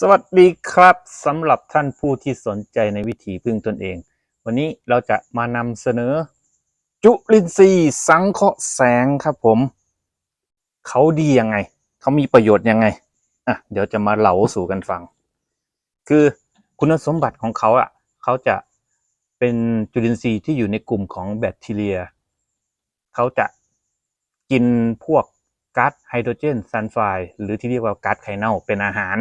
สวัสดีครับสำหรับท่านผู้ที่สนใจในวิถีพึ่งตนเอง วันนี้เราจะมานำเสนอ จุลินทรีย์สังเคราะห์แสงครับผม เขาดียังไง เขามีประโยชน์ยังไงอะเดี๋ยวจะมาเล่าสู่กันฟัง คือคุณสมบัติของเขาอะเขาจะเป็นจุลินทรีย์ที่อยู่ในกลุ่มของแบคทีเรีย เขาจะกินพวกก๊าซไฮโดรเจนซัลไฟด์หรือที่เรียกว่าก๊าซไข่เน่าเป็นอาหาร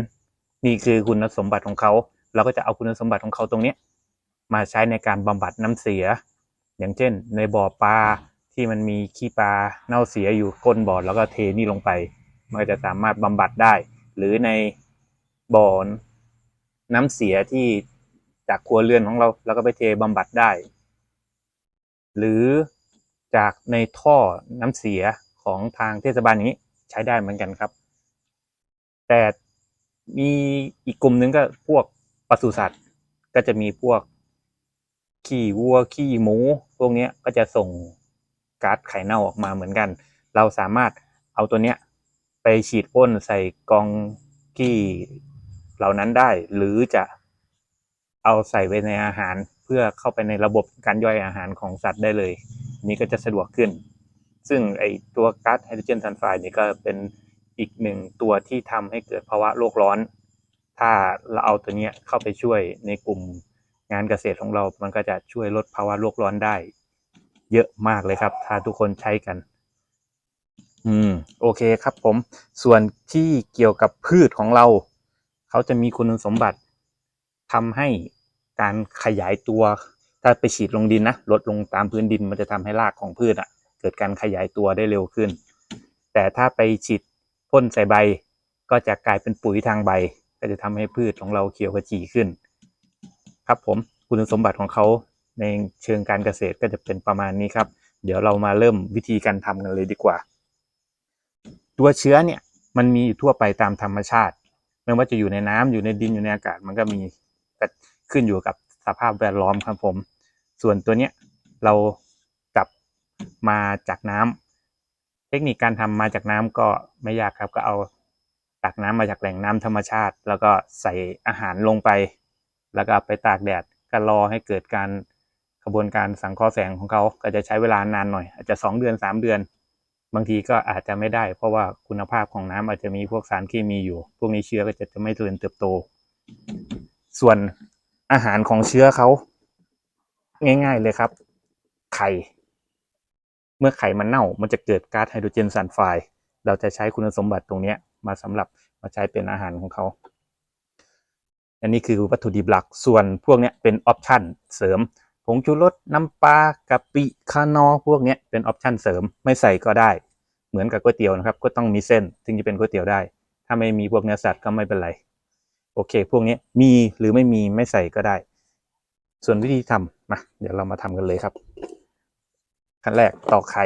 นี่คือคุณสมบัติของเขา เราก็จะเอาคุณสมบัติของเขาตรงนี้มาใช้ในการบำบัดน้ำเสีย อย่างเช่น ในบ่อปลาที่มันมีขี้ปลาเน่าเสียอยู่ก้นบ่อแล้วก็เทนี่ลงไป มันก็จะสามารถบำบัดได้ หรือในบ่อน้ำเสียที่จากครัวเรือนของเราแล้วก็ไปเทบำบัดได้ หรือจากในท่อน้ำเสียของทางเทศบาลนี้ใช้ได้เหมือนกันครับ แต่ มีอีกกลุ่มหนึ่งก็พวกปศุสัตว์ ก็จะมีพวกขี้วัวขี้หมู พวกนี้ก็จะส่งก๊าซไข่เน่าออกมาเหมือนกัน เราสามารถเอาตัวเนี้ยไปฉีดพ่นใส่กองขี้เหล่านั้นได้ หรือจะเอาใส่ไว้ในอาหารเพื่อเข้าไปในระบบการย่อยอาหารของสัตว์ได้เลย นี่ก็จะสะดวกขึ้น ซึ่งไอตัวก๊าซไฮโดรเจนซัลไฟด์นี่ก็เป็น อีกหนึ่งตัวที่ทำให้เกิดภาวะโลกร้อน ถ้าเราเอาตัวเนี้ยเข้าไปช่วยในกลุ่มงานเกษตรของเรา มันก็จะช่วยลดภาวะโลกร้อนได้ เยอะมากเลยครับ ถ้าทุกคนใช้กัน อืม โอเคครับผม ส่วนที่เกี่ยวกับพืชของเรา เขาจะมีคุณสมบัติทำให้การขยายตัว ถ้าไปฉีดลงดินนะลดลงตามพื้นดินมันจะทำให้รากของพืชอะ เกิดการขยายตัวได้เร็วขึ้น แต่ถ้าไปฉีด พ่นใส่ใบ ก็จะกลายเป็นปุ๋ยทางใบ ก็จะทำให้พืชของเราเขียวขจีขึ้น ครับผมคุณสมบัติของเขาในเชิงการเกษตรก็จะเป็นประมาณนี้ครับ เดี๋ยวเรามาเริ่มวิธีการทำกันเลยดีกว่า ตัวเชื้อเนี่ยมันมีอยู่ทั่วไปตามธรรมชาติ ไม่ว่าจะอยู่ในน้ำอยู่ในดินอยู่ในอากาศ มันก็มีแต่ขึ้นอยู่กับสภาพแวดล้อมครับผม ส่วนตัวเนี้ยเราจับมาจากน้ำเทคนิคการทำมาจากน้ำก็ไม่ยากครับ ก็เอาตักน้ำมาจากแหล่งน้ำธรรมชาติ แล้วก็ใส่อาหารลงไป แล้วก็ไปตากแดดก็รอให้เกิดการกระบวนการสังเคราะห์แสงของเขาก็จะใช้เวลานานหน่อย อาจจะสองเดือนสามเดือน บางทีก็อาจจะไม่ได้ เพราะว่าคุณภาพของน้ำอาจจะมีพวกสารเคมีอยู่ พวกนี้เชื้อก็จะไม่เจริญเติบโต ส่วนอาหารของเชื้อเขาง่าย ๆเลยครับ ไข่ มื่อไขมันเน่ามันจะเกิดก๊าซไฮโดรเจนซัลไฟด์เราจะใช้คุณสมบัติตรงนี้มาสำหรับมาใช้เป็นอาหารของเขา อันนี้คือวัตถุดิบหลักส่วนพวกนี้เป็นออปชั่นเสริมผงชูรสน้ำปลากะปิคานอพวกนี้เป็นออปชั่นเสริมไม่ใส่ก็ได้ เหมือนกับก๋วยเตี๋ยวนะครับ ก็ต้องมีเส้นถึงจะเป็นก๋วยเตี๋ยวได้ ถ้าไม่มีพวกเนื้อสัตว์ก็ไม่เป็นไร โอเค พวกนี้มีหรือไม่มีไม่ใส่ก็ได้ ส่วนวิธีทำมาเดี๋ยวเรามาทำกันเลยครับ ขั้นแรกตอกไข่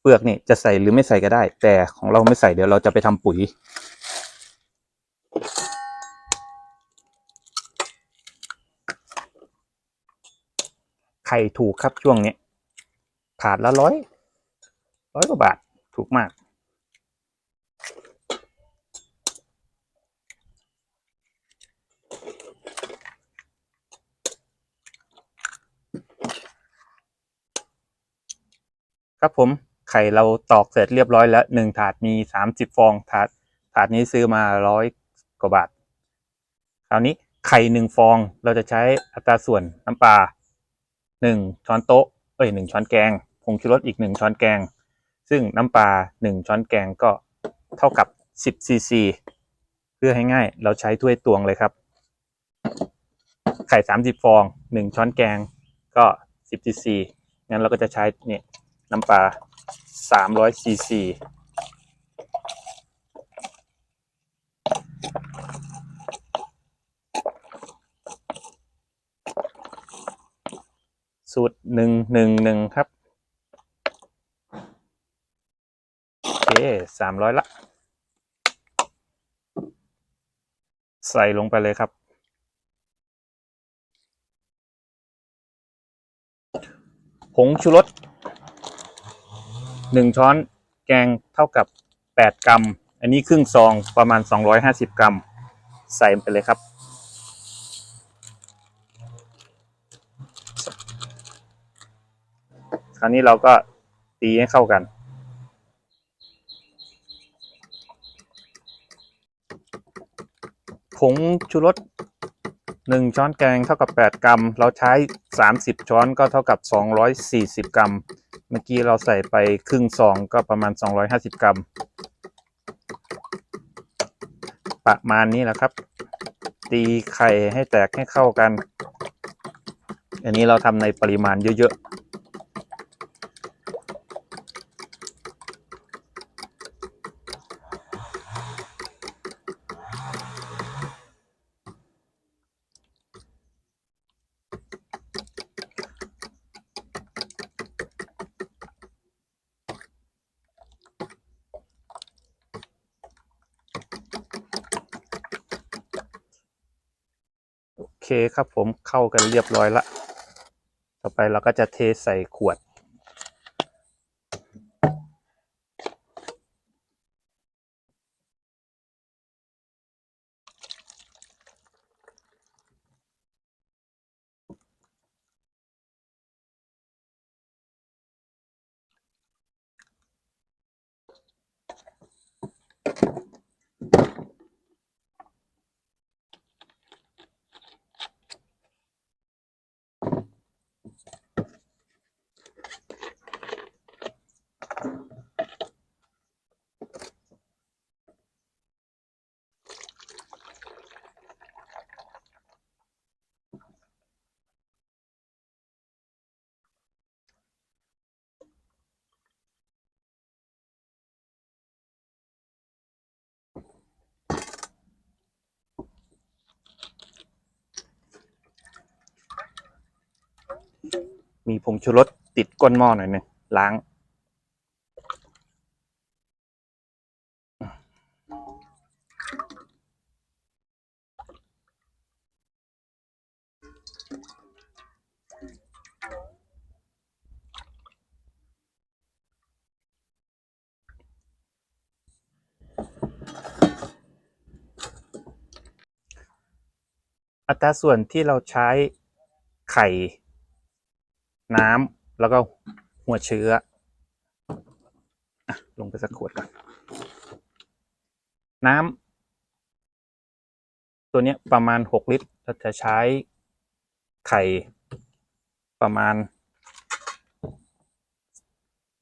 เปลือกนี่จะใส่หรือไม่ใส่ก็ได้ แต่ของเราไม่ใส่เดี๋ยวเราจะไปทำปุ๋ย ไข่ถูกครับช่วงนี้ถาดละร้อยร้อยกว่าบาทถูกมาก ครับผมไข่เราตอกเสร็จเรียบร้อยแล้วหนึ่งถาดมีสามสิบฟองถาดถาดนี้ซื้อมาร้อยกว่าบาท คราวนี้ไข่หนึ่งฟองเราจะใช้อัตราส่วนน้ำปลาหนึ่งช้อนโต๊ะเอ้ยหนึ่งช้อนแกงผงชูรสอีกหนึ่งช้อนแกง ซึ่งน้ำปลาหนึ่งช้อนแกงก็เท่ากับสิบซีซีเพื่อให้ง่าย เราใช้ถ้วยตวงเลยครับ ไข่สามสิบฟองหนึ่งช้อนแกงก็สิบซีซีงั้นเราก็จะใช้เนี่ย น้ำปลาสามร้อยซีซีสูตรหนึ่งหนึ่งหนึ่งครับ โอเคสามร้อยละ ใส่ลงไปเลยครับ ผงชูรส หนึ่งช้อนแกงเท่ากับแปดกรัม อันนี้ครึ่งซองประมาณสองร้อยห้าสิบกรัม ใส่ไปเลยครับ คราวนี้เราก็ตีให้เข้ากัน ผงชูรสหนึ่งช้อนแกงเท่ากับ 8 กรัม เราใช้ 30 ช้อนก็เท่ากับ 240 กรัม เมื่อกี้เราใส่ไปครึ่งซองก็ประมาณ 250 กรัม ประมาณนี้แหละครับ ตีไข่ให้แตกให้เข้ากัน อันนี้เราทำในปริมาณเยอะๆ เคครับผมเข้ากันเรียบร้อยละ ต่อไปเราก็จะเทใส่ขวด มีผงชูรสติดก้นหม้อหน่อยหนึงล้าง อัตราส่วนที่เราใช้ไข่ น้ำแล้วก็หัวเชื้ออลงไปสักขวดก่อน น้ำตัวเนี้ยประมาณหกลิตรเราจะใช้ไข่ประมาณ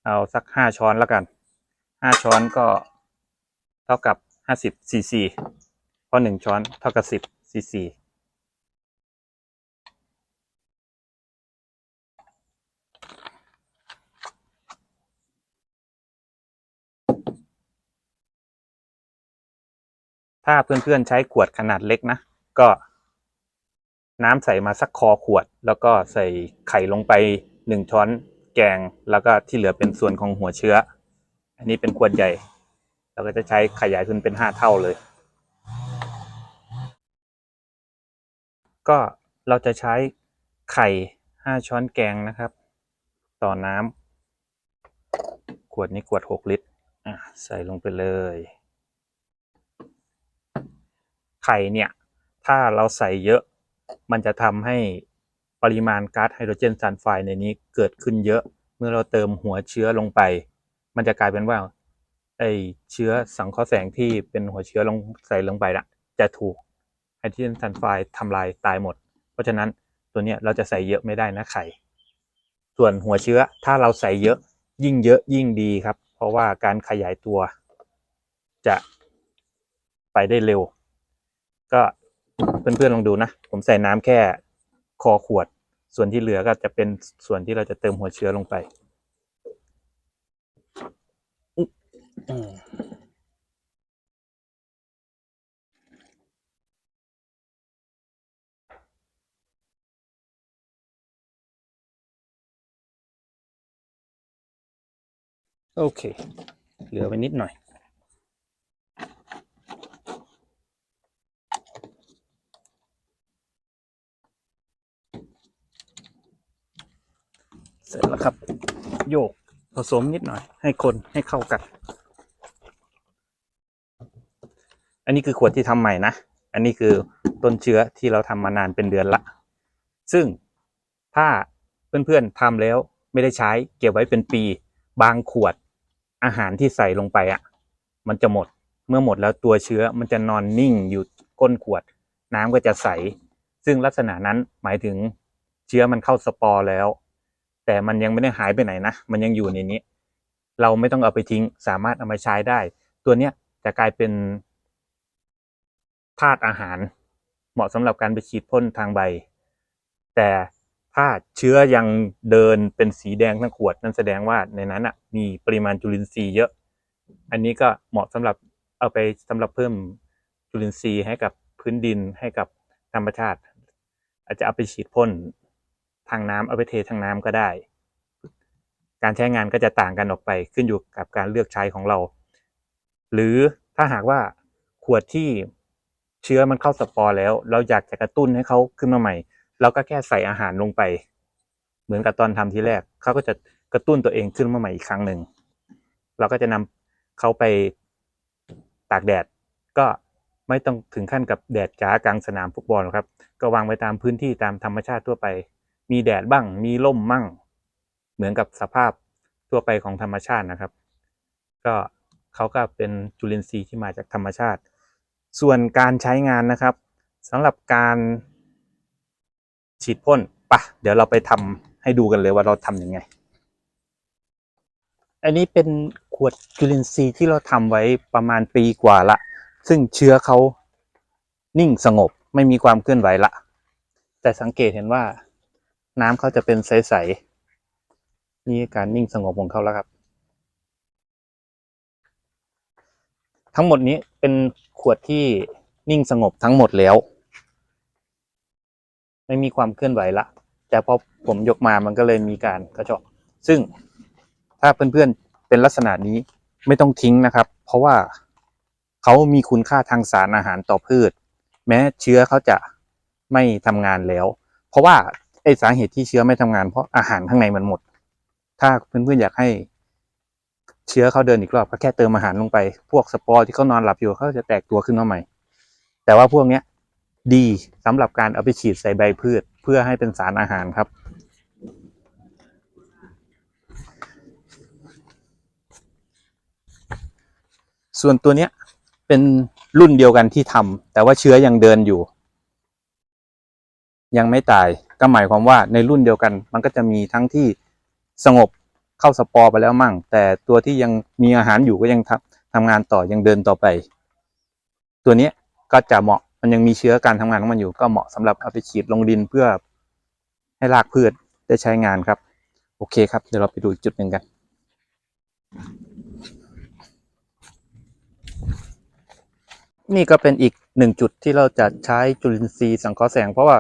เอาสักห้าช้อนแล้วกันห้าช้อนก็เท่ากับห้าสิบซีซีเพราะหนึ่งช้อนเท่ากับสิบซีซี ถ้าเพื่อนๆใช้ขวดขนาดเล็กนะ ก็ น้ำใส่มาสักคอขวด แล้วก็ใส่ไข่ลงไปหนึ่งช้อนแกง แล้วก็ที่เหลือเป็นส่วนของหัวเชื้อ อันนี้เป็นขวดใหญ่ เราก็จะใช้ขยายขึ้นเป็นห้าเท่าเลย ก็เราจะใช้ไข่ห้าช้อนแกงนะครับ ต่อน้ำขวดนี้ขวดหกลิตร อะ ใส่ลงไปเลย ไข่เนี่ย ถ้าเราใส่เยอะ มันจะทำให้ปริมาณก๊าซไฮโดรเจนซัลไฟด์ในนี้เกิดขึ้นเยอะ เมื่อเราเติมหัวเชื้อลงไป มันจะกลายเป็นว่าไอเชื้อสังเคราะห์แสงที่เป็นหัวเชื้อลงใส่ลงไปละจะถูกไฮโดรเจนซัลไฟด์ทำลายตายหมด เพราะฉะนั้นตัวเนี้ยเราจะใส่เยอะไม่ได้นะไข่ ส่วนหัวเชื้อถ้าเราใส่เยอะยิ่งเยอะยิ่งดีครับ เพราะว่าการขยายตัวจะไปได้เร็ว ก็เพื่อนๆลองดูนะ ผมใส่น้ำแค่คอขวด ส่วนที่เหลือก็จะเป็นส่วนที่เราจะเติมหัวเชื้อลงไปโอเค เหลือไว้นิดหน่อย เสร็จแล้วครับ โยกผสมนิดหน่อย ให้คนให้เข้ากัน อันนี้คือขวดที่ทำใหม่นะ อันนี้คือต้นเชื้อที่เราทำมานานเป็นเดือนละ ซึ่งถ้าเพื่อนๆทำแล้วไม่ได้ใช้เก็บไว้เป็นปี บางขวดอาหารที่ใส่ลงไปอะ มันจะหมดเมื่อหมดแล้วตัวเชื้อมันจะนอนนิ่งอยู่ก้นขวด น้ำก็จะใส ซึ่งลักษณะนั้นหมายถึงเชื้อมันเข้าสปอร์แล้ว แต่มันยังไม่ได้หายไปไหนนะ มันยังอยู่ในนี้ เราไม่ต้องเอาไปทิ้ง สามารถเอามาใช้ได้ ตัวเนี้ยจะกลายเป็นธาตุอาหาร เหมาะสำหรับการไปฉีดพ่นทางใบ แต่ถ้าเชื้อยังเดินเป็นสีแดงทั้งขวด นั่นแสดงว่าในนั้นอะ มีปริมาณจุลินทรีย์เยอะ อันนี้ก็เหมาะสำหรับเอาไปสำหรับเพิ่มจุลินทรีย์ให้กับพื้นดินให้กับธรรมชาติ อาจจะเอาไปฉีดพ่น ทางน้ำเอาไปเททางน้ำก็ได้ การใช้งานก็จะต่างกันออกไปขึ้นอยู่กับการเลือกใช้ของเรา หรือถ้าหากว่าขวดที่เชื้อมันเข้าสปอร์แล้ว เราอยากจะกระตุ้นให้เขาขึ้นมาใหม่ เราก็แค่ใส่อาหารลงไป เหมือนกับตอนทำทีแรกเขาก็จะกระตุ้นตัวเองขึ้นมาใหม่อีกครั้งหนึ่งเราก็จะนำเขาไปตากแดด ก็ไม่ต้องถึงขั้นกับแดดจ้ากลางสนามฟุตบอลครับ ก็วางไว้ตามพื้นที่ตามธรรมชาติทั่วไป มีแดดบ้าง มีร่มมั่ง เหมือนกับสภาพทั่วไปของธรรมชาตินะครับ ก็เขาก็เป็นจุลินทรีย์ที่มาจากธรรมชาติ ส่วนการใช้งานนะครับสำหรับการฉีดพ่นปะเดี๋ยวเราไปทำให้ดูกันเลยว่าเราทำยังไง อันนี้เป็นขวดจุลินทรีย์ที่เราทำไว้ประมาณปีกว่าละ ซึ่งเชื้อเขานิ่งสงบไม่มีความเคลื่อนไหวละ แต่สังเกตเห็นว่า น้ำเขาจะเป็นใสๆนี่การนิ่งสงบของเขาแล้วครับ ทั้งหมดนี้เป็นขวดที่นิ่งสงบทั้งหมดแล้ว ไม่มีความเคลื่อนไหวละ แต่พอผมยกมามันก็เลยมีการกระเจาะซึ่งถ้าเพื่อนๆเป็นลักษณะนี้ไม่ต้องทิ้งนะครับ เพราะว่าเขามีคุณค่าทางสารอาหารต่อพืช แม้เชื้อเขาจะไม่ทำงานแล้ว เพราะว่า ไอสาเหตุที่เชื้อไม่ทำงานเพราะอาหารข้างในมันหมด ถ้าเพื่อนๆอยากให้เชื้อเขาเดินอีกรอบก็แค่เติมอาหารลงไป พวกสปอร์ที่เขานอนหลับอยู่เขาจะแตกตัวขึ้นมาใหม่ แต่ว่าพวกเนี้ยดีสำหรับการเอาไปฉีดใส่ใบพืช เพื่อให้เป็นสารอาหารครับ ส่วนตัวเนี้ยเป็นรุ่นเดียวกันที่ทำแต่ว่าเชื้อยังเดินอยู่ ยังไม่ตาย ก็หมายความว่าในรุ่นเดียวกัน มันก็จะมีทั้งที่สงบเข้าสปอร์ไปแล้วมั่ง แต่ตัวที่ยังมีอาหารอยู่ก็ยังทำทำงานต่อยังเดินต่อไป ตัวนี้ก็จะเหมาะมันยังมีเชื้อการทำงานของมันอยู่ ก็เหมาะสำหรับเอาไปฉีดลงดินเพื่อให้รากพืชได้ใช้งานครับ โอเคครับ เดี๋ยวเราไปดูอีกจุดหนึ่งกันนี่ก็เป็นอีกหนึ่งจุดที่เราจะใช้จุลินทรีย์สังเคราะห์แสง เพราะว่า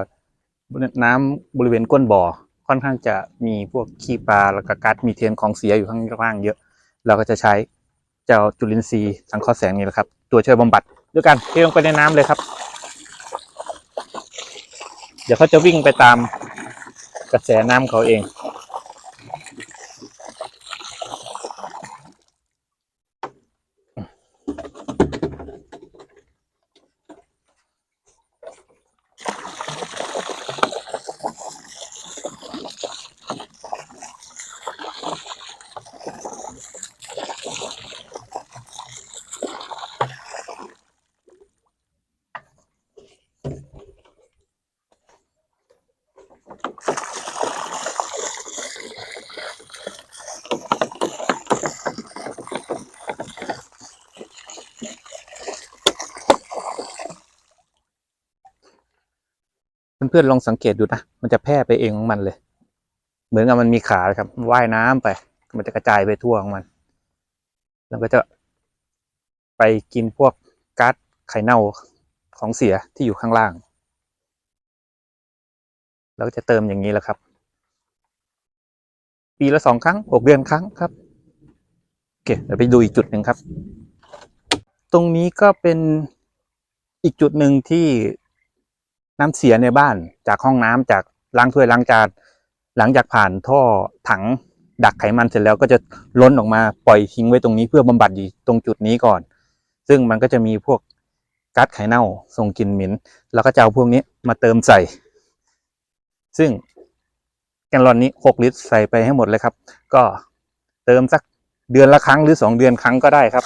น้ำบริเวณก้นบ่อค่อนข้างจะมีพวกขี้ปลาแล้วก็ก๊าซมีเทนของเสียอยู่ข้างล่างเยอะ เราก็จะใช้เจ้าจุลินทรีย์สังเคราะห์แสงนี่แหละครับ ตัวช่วยบำบัดด้วยกันเทลงไปในน้ำเลยครับ เดี๋ยวเขาจะวิ่งไปตามกระแสน้ำเขาเอง เพื่อนๆลองสังเกตดูนะมันจะแพร่ไปเองของมันเลย เหมือนกับมันมีขาครับว่ายน้ำไป มันจะกระจายไปทั่วของมัน แล้วก็จะไปกินพวกก๊าซไข่เน่าของเสียที่อยู่ข้างล่าง แล้วก็จะเติมอย่างนี้แหละครับ ปีละสองครั้งหกเดือนครั้งครับโอเคเดี๋ยวไปดูอีกจุดหนึ่งครับ ตรงนี้ก็เป็นอีกจุดหนึ่งที่ น้ำเสียในบ้านจากห้องน้ำจากล้างถ้วยล้างจานหลังจากผ่านท่อถังดักไขมันเสร็จแล้วก็จะล้นออกมาปล่อยทิ้งไว้ตรงนี้เพื่อบำบัดอยู่ตรงจุดนี้ก่อน ซึ่งมันก็จะมีพวกก๊าซไข่เน่าส่งกลิ่นเหม็นแล้วก็จะเอาพวกนี้มาเติมใส่ ซึ่งแกลลอนนี้หกลิตรใส่ไปให้หมดเลยครับ ก็เติมสักเดือนละครั้งหรือสองเดือนครั้งก็ได้ครับ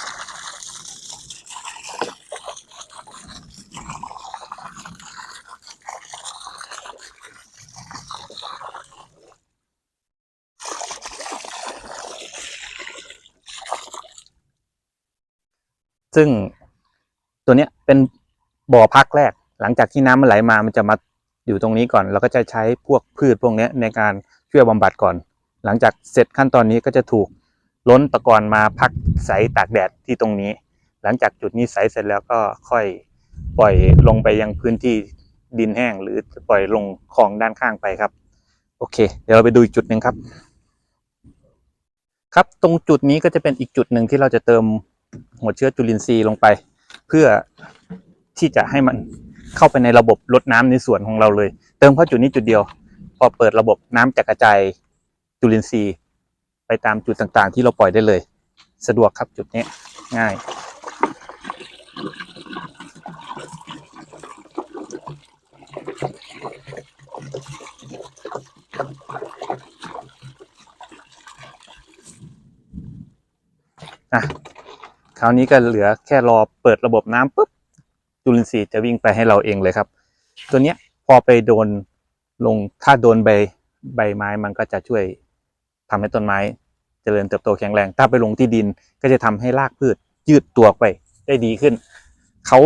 ซึ่งตัวเนี้ยเป็นบ่อพักแรก หลังจากที่น้ำมันไหลมามันจะมาอยู่ตรงนี้ก่อน เราก็จะใช้พวกพืชพวกเนี้ยในการช่วยบำบัดก่อน หลังจากเสร็จขั้นตอนนี้ก็จะถูกล้นตะกอนมาพักใสตากแดดที่ตรงนี้ หลังจากจุดนี้ใสเสร็จแล้วก็ค่อยปล่อยลงไปยังพื้นที่ดินแห้ง หรือปล่อยลงคลองด้านข้างไปครับ โอเค เดี๋ยวเราไปดูอีกจุดหนึ่งครับ ครับตรงจุดนี้ก็จะเป็นอีกจุดหนึ่งที่เราจะเติม หัวเชื้อจุลินทรีย์ลงไป เพื่อที่จะให้มันเข้าไปในระบบลดน้ำในสวนของเราเลย เติมเข้าจุดนี้จุดเดียว พอเปิดระบบน้ำจะกระจายจุลินทรีย์ ไปตามจุดต่างๆ ที่เราปล่อยได้เลย สะดวกครับจุดนี้ง่าย คราวนี้ก็เหลือแค่รอเปิดระบบน้ำปุ๊บจุลินทรีย์จะวิ่งไปให้เราเองเลยครับ ตัวเนี้ยพอไปโดนลงถ้าโดนใบใบไม้มันก็จะช่วยทำให้ต้นไม้เจริญเติบโตแข็งแรง ถ้าไปลงที่ดินก็จะทำให้รากพืชยืดตัวไปได้ดีขึ้น เขา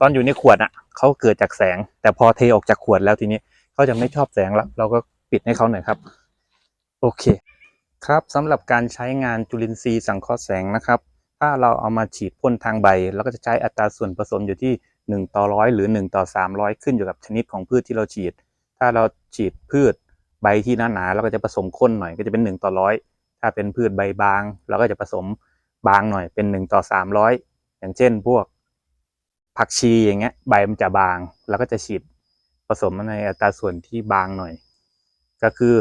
ตอนอยู่ในขวดอะเขาเกิดจากแสง แต่พอเทออกจากขวดแล้วทีนี้เขาจะไม่ชอบแสงแล้วเราก็ปิดให้เขาหน่อยครับ โอเค ครับสำหรับการใช้งานจุลินทรีย์สังเคราะห์แสงนะครับ ถ้าเราเอามาฉีดพ่นทางใบแล้วก็จะใช้อัตราส่วนผสมอยู่ที่ 1 ต่อร้อยหรือ 1 ต่อ 300 ขึ้นอยู่กับชนิดของพืชที่เราฉีด ถ้าเราฉีดพืชใบที่หนาๆเราก็จะผสมข้นหน่อยก็จะเป็น 1 ต่อร้อยถ้าเป็นพืชใบบาง เราก็จะผสมบางหน่อยเป็น 1 ต่อ 300 อย่างเช่นพวกผักชีอย่างเงี้ยใบมันจะบางเราก็จะฉีดผสมในอัตราส่วนที่บางหน่อย ก็คือ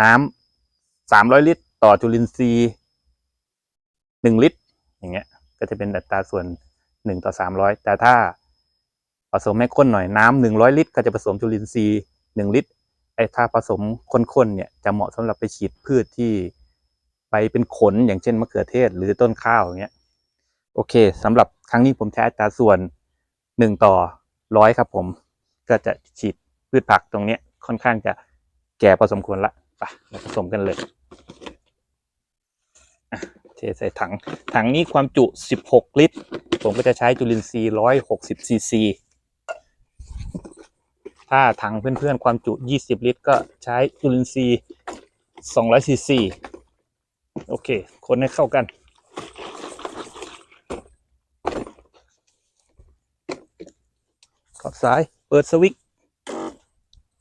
น้ำ300 ลิตร ต่อจุลินทรีย์ หนึ่งลิตร อย่างเงี้ย ก็จะเป็นอัตราส่วนหนึ่งต่อสามร้อยแต่ถ้าผสมให้ข้นหน่อยน้ำหนึ่งร้อยลิตร ก็จะผสมจุลินทรีย์หนึ่งลิตรไอ้ถ้าผสมข้นๆเนี่ยจะเหมาะสำหรับไปฉีดพืชที่ไปเป็นขนอย่างเช่นมะเขือเทศหรือต้นข้าวอย่างเงี้ยโอเคสำหรับครั้งนี้ผมใช้อัตราส่วนหนึ่งต่อร้อยครับผม ก็จะฉีดพืชผักตรงเนี้ยค่อนข้างจะแก่พอสมควรละไปผสมกันเลย เทใส่ถัง ถังนี้ความจุ 16 ลิตร ผมก็จะใช้จุลินทรีย์ 160 ซีซี ถ้าถังเพื่อนๆ ความจุ 20 ลิตร ก็ใช้จุลินทรีย์ 200 ซีซี โอเค คนให้เข้ากัน ขอบสาย เปิดสวิตช์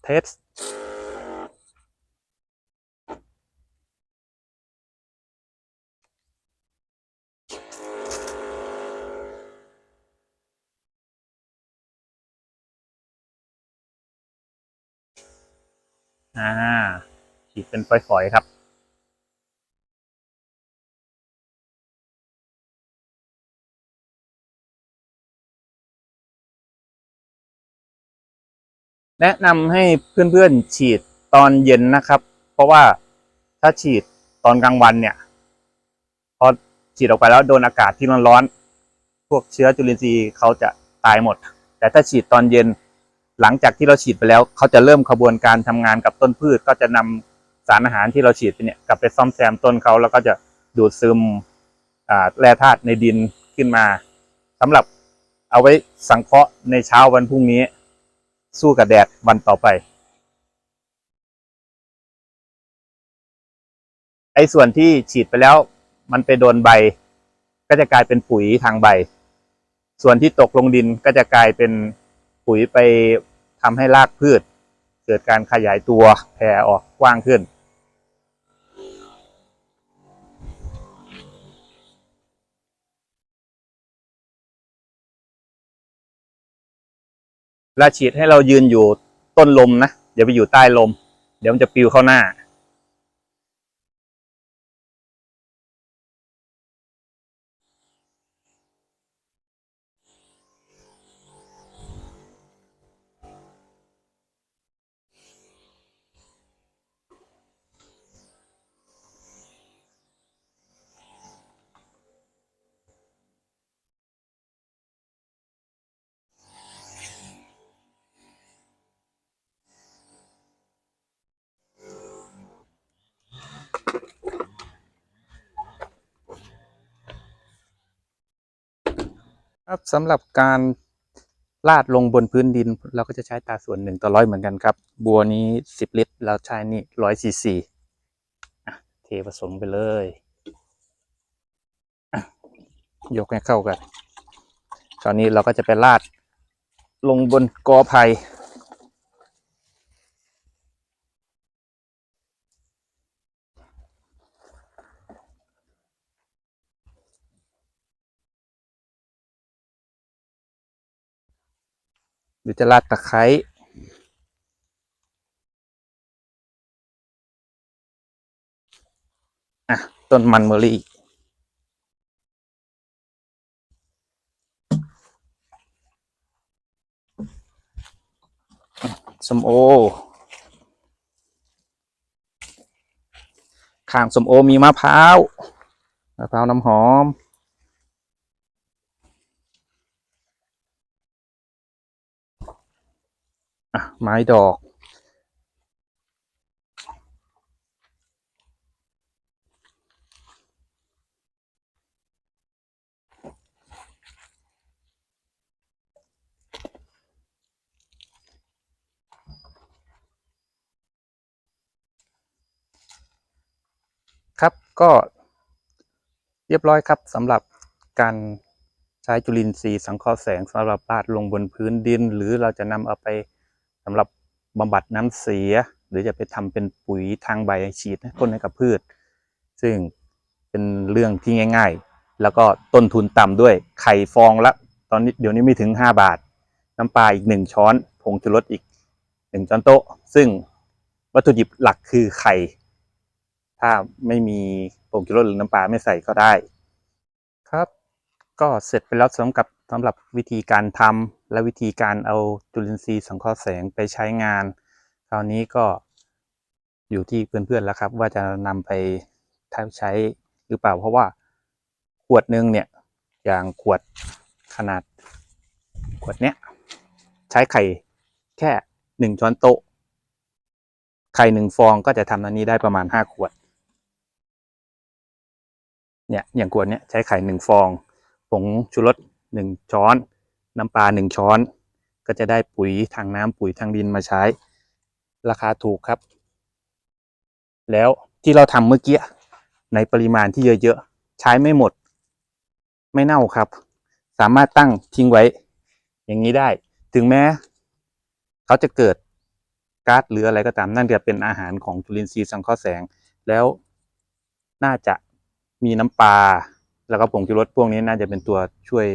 เทส อ่าฉีดเป็นฝอยๆครับแนะนำให้เพื่อนๆฉีดตอนเย็นนะครับ เพราะว่าถ้าฉีดตอนกลางวันเนี่ย พอฉีดออกไปแล้วโดนอากาศที่มันร้อน พวกเชื้อจุลินทรีย์เขาจะตายหมด แต่ถ้าฉีดตอนเย็น หลังจากที่เราฉีดไปแล้วเขาจะเริ่มขบวนการทำงานกับต้นพืช ก็จะนำสารอาหารที่เราฉีดไปเนี่ยกลับไปซ่อมแซมต้นเขาแล้วก็จะดูดซึมอ่าแร่ธาตุในดินขึ้นมาสำหรับเอาไว้สังเคราะห์ในเช้าวันพรุ่งนี้ สู้กับแดดวันต่อไปไอ้ส่วนที่ฉีดไปแล้วมันไปโดนใบ ก็จะกลายเป็นปุ๋ยทางใบ ส่วนที่ตกลงดินก็จะกลายเป็น ปุ๋ยไปทำให้รากพืช เกิดการขยายตัวแผ่ออกกว้างขึ้นเวลาฉีดให้เรายืนอยู่ต้นลมนะอย่าไปอยู่ใต้ลม เดี๋ยวมันจะปิวเข้าหน้า ครับสำหรับการลาดลงบนพื้นดิน เราก็จะใช้ตาส่วนหนึ่งต่อร้อยเหมือนกันครับ บัวนี้สิบลิตรเราใช้นี่ร้อยซีซีเทผสมไปเลยยกให้เข้ากัน คราวนี้เราก็จะไปลาดลงบนกอไผ่ รือจะลาดตะไคร้อะต้นมันเมอรี่สมโอ ข้างสมโอมีมะพร้าว มะพร้าวน้ำหอม อะไม้ดอก ครับก็เรียบร้อยครับสำหรับการใช้จุลินทรีย์สังเคราะห์แสงสำหรับลาดลงบนพื้นดิน หรือเราจะนำเอาไป สำหรับบำบัดน้ำเสีย หรือจะไปทำเป็นปุ๋ยทางใบฉีดพ่นให้กับพืช ซึ่งเป็นเรื่องที่ง่าย ๆ แล้วก็ต้นทุนต่ำด้วยไข่ฟองละ ตอนนี้เดี๋ยวนี้ไม่ถึง 5 บาท น้ำปลาอีก 1 ช้อน ผงชูรสอีก 1 ช้อนโต๊ะ ซึ่งวัตถุดิบหลักคือไข่ ถ้าไม่มีผงชูรสหรือน้ำปลาไม่ใส่ก็ได้ ครับ ก็เสร็จไปแล้วสำหรับ สำหรับวิธีการทำและวิธีการเอาจุลินทรีย์สังเคราะห์แสงไปใช้งาน คราวนี้ก็อยู่ที่เพื่อนๆแล้วครับ ว่าจะนำไปใช้หรือเปล่า เพราะว่าขวดหนึงเนี่ยอย่างขวดขนาดขวดเนี้ยใช้ไข่แค่หนึ่งช้อนโต๊ะ ไข่หนึ่งฟองก็จะทำอันนี้ได้ประมาณห้าขวด เนี่ยอย่างขวดเนี้ยใช้ไข่หนึ่งฟอง ผงชูรส หนึ่งช้อน น้ำปลาหนึ่งช้อน ก็จะได้ปุ๋ยทางน้ำปุ๋ยทางดินมาใช้ ราคาถูกครับ แล้วที่เราทำเมื่อกี้ในปริมาณที่เยอะๆ ใช้ไม่หมด ไม่เน่าครับ สามารถตั้งทิ้งไว้ อย่างนี้ได้ ถึงแม้ เขาจะเกิดก๊าซหรืออะไรก็ตามนั่นจะเป็นอาหารของจุลินทรีย์สังเคราะห์แสง แล้วน่าจะมีน้ำปลา แล้วก็ผงชูรสพวกนี้น่าจะเป็นตัวช่วย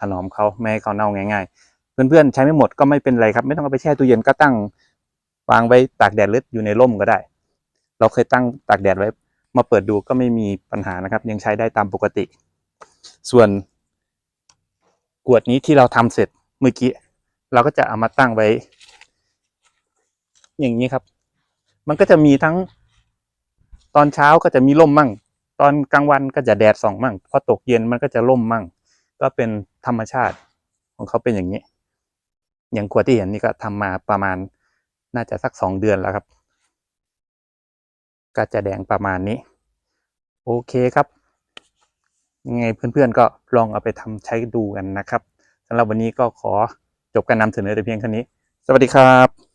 ถนอมเขาไม่ให้เขาเน่าง่าย ๆ เพื่อนๆใช้ไม่หมดก็ไม่เป็นไรครับ ไม่ต้องเอาไปแช่ตู้เย็นก็ตั้งวางไว้ตากแดดหรืออยู่ในร่มก็ได้ เราเคยตั้งตากแดดไว้ มาเปิดดูก็ไม่มีปัญหานะครับ ยังใช้ได้ตามปกติ ส่วนขวดนี้ที่เราทำเสร็จเมื่อกี้เราก็จะเอามาตั้งไว้ อย่างนี้ครับ มันก็จะมีทั้งตอนเช้าก็จะมีร่มมั่ง ตอนกลางวันก็จะแดดส่องมั่ง พอตกเย็นมันก็จะร่มมั่ง ก็เป็นธรรมชาติของเขาเป็นอย่างนี้ อย่างขวดที่เห็นนี่ก็ทำมาประมาณน่าจะสักสองเดือนแล้วครับ ก็จะแดงประมาณนี้ โอเคครับ ยังไงเพื่อนๆก็ลองเอาไปทำใช้ดูกันนะครับสำหรับวันนี้ก็ขอจบการนำเสนอแต่เพียงเท่านี้ สวัสดีครับ